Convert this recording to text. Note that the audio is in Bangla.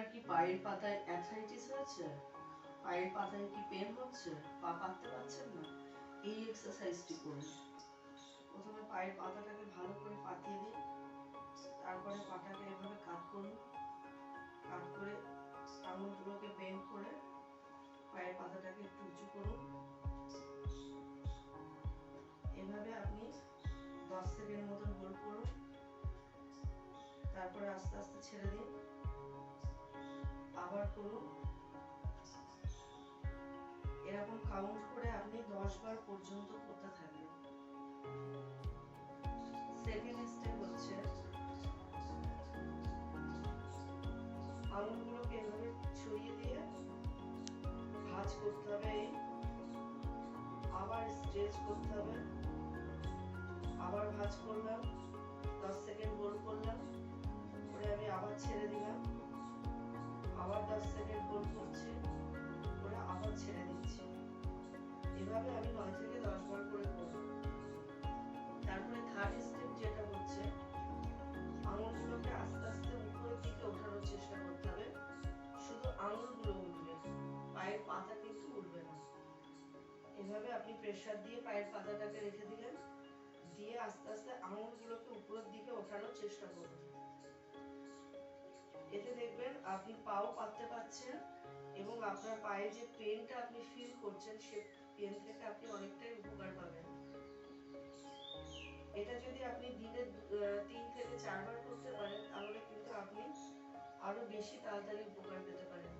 আপনার কি পায়ের পাতায় অ্যাথরাইটিস হয়েছে? পায়ের পাতায় কি পেন হচ্ছে? পা পাততে পারছেন না? এই এক্সারসাইজটি করুন। প্রথমে পায়ের পাতাটাকে ভালো করে পাতিয়ে দিন। তারপরে পাটাকে এভাবে কাট করুন। কাট করে আঙুলগুলোকে বেন্ড করে পায়ের পাতাটাকে একটু উঁচু করুন। এভাবে আপনি দশ সেকেন্ড মতন হোল্ড করুন। তারপরে আস্তে আস্তে ছেড়ে দিন। আবার করুন। এরকম কাউন্ট করে আপনি দশ বার পর্যন্ত করতে থাকবেন। সেকেন্ড স্টেপ হচ্ছে আঙুলগুলোকে এভাবে ছড়িয়ে দিয়ে ভাঁজ করতে হবে। আবার স্ট্রেচ করতে হবে। এভাবে আমি নয় থেকে দশ বার করে করব তারপরে থার্ড স্টেপ যেটা হচ্ছে, আঙুলগুলোকে আস্তে আস্তে উপরের দিকে ওঠানোর চেষ্টা করতে হবে। শুধু আঙুলগুলো উঠবে, পায়ের পাতা কিন্তু উঠবে না। এভাবে আপনি প্রেসার দিয়ে পায়ের পাতাটাকে রেখে দিলেন। দিয়ে আস্তে আস্তে আঙুলগুলোকে উপরের দিকে ওঠানোর চেষ্টা করুন। এতে দেখবেন আপনি পাও পাততে পারছেন এবং আপনার পায়ে যে পেনটা আপনি ফিল করছেন, সে পেন থেকে আপনি অনেকটাই উপকার পাবেন। এটা যদি আপনি দিনে তিন থেকে চারবার করতে পারেন, তাহলে কিন্তু আপনি আরও বেশি তাড়াতাড়ি উপকার পেতে পারেন।